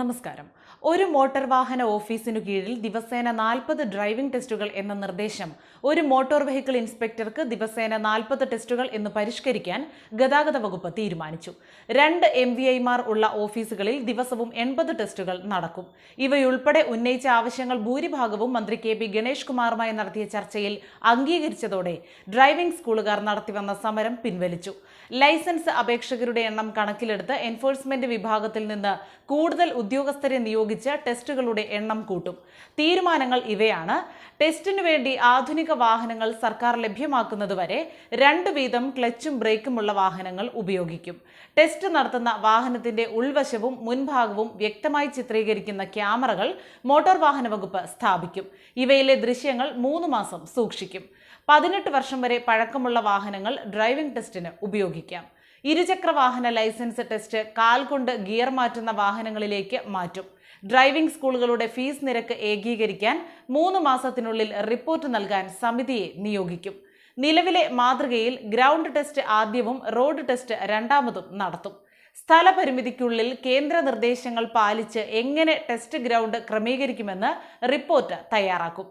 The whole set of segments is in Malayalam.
നമസ്കാരം. ഒരു മോട്ടോർ വാഹന ഓഫീസിനു കീഴിൽ ദിവസേന നാൽപ്പത് ഡ്രൈവിംഗ് ടെസ്റ്റുകൾ എന്ന നിർദ്ദേശം ഒരു മോട്ടോർ വെഹിക്കിൾ ഇൻസ്പെക്ടർക്ക് ദിവസേന നാൽപ്പത് ടെസ്റ്റുകൾ എന്ന് പരിഷ്കരിക്കാൻ ഗതാഗത വകുപ്പ് തീരുമാനിച്ചു. രണ്ട് എം വി ഐമാർ ഉള്ള ഓഫീസുകളിൽ ദിവസവും എൺപത് ടെസ്റ്റുകൾ നടക്കും. ഇവയുൾപ്പെടെ ഉന്നയിച്ച ആവശ്യങ്ങൾ ഭൂരിഭാഗവും മന്ത്രി കെ പി ഗണേഷ് കുമാറുമായി നടത്തിയ ചർച്ചയിൽ അംഗീകരിച്ചതോടെ ഡ്രൈവിംഗ് സ്കൂളുകാർ നടത്തിവന്ന സമരം പിൻവലിച്ചു. ലൈസൻസ് അപേക്ഷകരുടെ എണ്ണം കണക്കിലെടുത്ത് എൻഫോഴ്സ്മെന്റ് വിഭാഗത്തിൽ നിന്ന് കൂടുതൽ ഉദ്യോഗസ്ഥരെ നിയോഗിച്ച് ടെസ്റ്റുകളുടെ എണ്ണം കൂട്ടും. തീരുമാനങ്ങൾ ഇവയാണ്. ടെസ്റ്റിനു വേണ്ടി ആധുനിക വാഹനങ്ങൾ സർക്കാർ ലഭ്യമാക്കുന്നതുവരെ രണ്ടു വീതം ക്ലച്ചും ബ്രേക്കുമുള്ള വാഹനങ്ങൾ ഉപയോഗിക്കും. ടെസ്റ്റ് നടത്തുന്ന വാഹനത്തിന്റെ ഉൾവശവും മുൻഭാഗവും വ്യക്തമായി ചിത്രീകരിക്കുന്ന ക്യാമറകൾ മോട്ടോർ വാഹന വകുപ്പ് സ്ഥാപിക്കും. ഇവയിലെ ദൃശ്യങ്ങൾ മൂന്ന് മാസം സൂക്ഷിക്കും. പതിനെട്ട് വർഷം വരെ പഴക്കമുള്ള വാഹനങ്ങൾ ഡ്രൈവിംഗ് ടെസ്റ്റിന് ഉപയോഗിക്കാം. ഇരുചക്ര വാഹന ലൈസൻസ് ടെസ്റ്റ് കാൽ കൊണ്ട് ഗിയർ മാറ്റുന്ന വാഹനങ്ങളിലേക്ക് മാറ്റും. ഡ്രൈവിംഗ് സ്കൂളുകളുടെ ഫീസ് നിരക്ക് ഏകീകരിക്കാൻ മൂന്ന് മാസത്തിനുള്ളിൽ റിപ്പോർട്ട് നൽകാൻ സമിതിയെ നിയോഗിക്കും. നിലവിലെ മാതൃകയിൽ ഗ്രൗണ്ട് ടെസ്റ്റ് ആദ്യവും റോഡ് ടെസ്റ്റ് രണ്ടാമതും നടത്തും. സ്ഥലപരിമിതിക്കുള്ളിൽ കേന്ദ്ര നിർദ്ദേശങ്ങൾ പാലിച്ച് എങ്ങനെ ടെസ്റ്റ് ഗ്രൗണ്ട് ക്രമീകരിക്കുമെന്ന് റിപ്പോർട്ട് തയ്യാറാക്കും.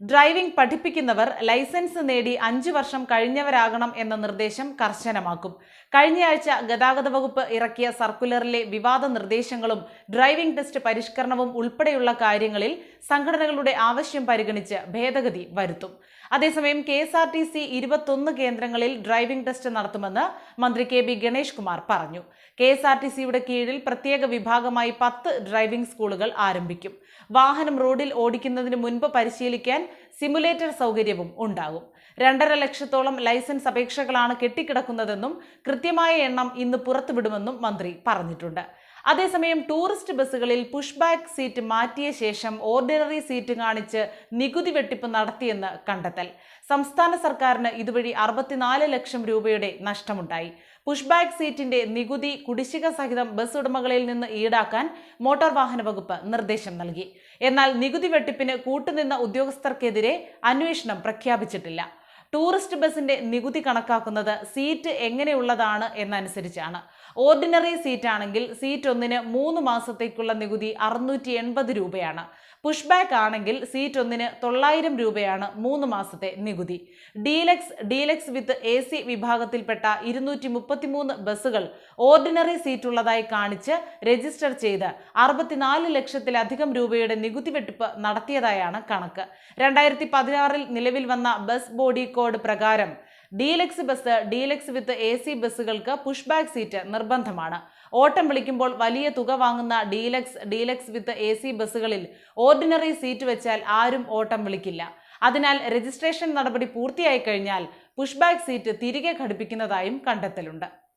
ഡ്രൈവിംഗ് പഠിപ്പിക്കുന്നവർ ലൈസൻസ് നേടി അഞ്ചു വർഷം കഴിഞ്ഞവരാകണം എന്ന നിർദ്ദേശം കർശനമാക്കും. കഴിഞ്ഞയാഴ്ച ഗതാഗത വകുപ്പ് ഇറക്കിയ സർക്കുലറിലെ വിവാദ നിർദ്ദേശങ്ങളും ഡ്രൈവിംഗ് ടെസ്റ്റ് പരിഷ്കരണവും ഉൾപ്പെടെയുള്ള കാര്യങ്ങളിൽ സംഘടനകളുടെ ആവശ്യം പരിഗണിച്ച് ഭേദഗതി വരുത്തും. അതേസമയം K S R T C ഇരുപത്തൊന്ന് കേന്ദ്രങ്ങളിൽ ഡ്രൈവിംഗ് ടെസ്റ്റ് നടത്തുമെന്ന് മന്ത്രി കെ ബി ഗണേഷ് കുമാർ പറഞ്ഞു. കെ എസ് ആർ ടി സിയുടെ കീഴിൽ പ്രത്യേക വിഭാഗമായി പത്ത് ഡ്രൈവിംഗ് സ്കൂളുകൾ ആരംഭിക്കും. വാഹനം റോഡിൽ ഓടിക്കുന്നതിന് മുൻപ് പരിശീലിക്കാൻ സിമുലേറ്റർ സൗകര്യവും ഉണ്ടാകും. രണ്ടര ലക്ഷത്തോളം ലൈസൻസ് അപേക്ഷകളാണ് കെട്ടിക്കിടക്കുന്നതെന്നും കൃത്യമായ എണ്ണം ഇന്ന് പുറത്തുവിടുമെന്നും മന്ത്രി പറഞ്ഞിട്ടുണ്ട്. അതേസമയം ടൂറിസ്റ്റ് ബസ്സുകളിൽ പുഷ് ബാക്ക് സീറ്റ് മാറ്റിയ ശേഷം ഓർഡിനറി സീറ്റ് കാണിച്ച് നികുതി വെട്ടിപ്പ് നടത്തിയെന്ന് കണ്ടെത്തൽ. സംസ്ഥാന സർക്കാരിന് ഇതുവഴി അറുപത്തിനാല് ലക്ഷം രൂപയുടെ നഷ്ടമുണ്ടായി. പുഷ് ബാക്ക് സീറ്റിന്റെ നികുതി കുടിശ്ശിക സഹിതം ബസ് ഉടമകളിൽ നിന്ന് ഈടാക്കാൻ മോട്ടോർ വാഹന വകുപ്പ് നിർദ്ദേശം നൽകി. എന്നാൽ നികുതി വെട്ടിപ്പിന് കൂട്ടുനിന്ന ഉദ്യോഗസ്ഥർക്കെതിരെ അന്വേഷണം പ്രഖ്യാപിച്ചിട്ടില്ല. ടൂറിസ്റ്റ് ബസിന്റെ നികുതി കണക്കാക്കുന്നത് സീറ്റ് എങ്ങനെയുള്ളതാണ് എന്നനുസരിച്ചാണ്. ഓർഡിനറി സീറ്റ് ആണെങ്കിൽ സീറ്റ് ഒന്നിന് മൂന്ന് മാസത്തേക്കുള്ള നികുതി അറുന്നൂറ്റി എൺപത് രൂപയാണ്. പുഷ് ബാക്ക് ആണെങ്കിൽ സീറ്റ് ഒന്നിന് തൊള്ളായിരം രൂപയാണ് മൂന്ന് മാസത്തെ നികുതി. Deluxe deluxe with A C വിഭാഗത്തിൽപ്പെട്ട ഇരുന്നൂറ്റി മുപ്പത്തിമൂന്ന് ബസ്സുകൾ ഓർഡിനറി സീറ്റ് ഉള്ളതായി കാണിച്ച് രജിസ്റ്റർ ചെയ്ത് അറുപത്തിനാല് ലക്ഷത്തിലധികം രൂപയുടെ നികുതി വെട്ടിപ്പ് നടത്തിയതായാണ് കണക്ക്. രണ്ടായിരത്തി പതിനാറിൽ നിലവിൽ വന്ന ബസ് ബോഡി കോഡ് പ്രകാരം deluxe bus deluxe with A C ബസ്സുകൾക്ക് push back seat നിർബന്ധമാണ്. ഓട്ടം വിളിക്കുമ്പോൾ വലിയ തുക വാങ്ങുന്ന deluxe deluxe with A C ബസ്സുകളിൽ ഓർഡിനറി സീറ്റ് വെച്ചാൽ ആരും ഓട്ടം വിളിക്കില്ല. അതിനാൽ രജിസ്ട്രേഷൻ നടപടി പൂർത്തിയായി കഴിഞ്ഞാൽ പുഷ് ബാക്ക് സീറ്റ് തിരികെ ഘടിപ്പിക്കുന്നതായും കണ്ടെത്തലുണ്ട്.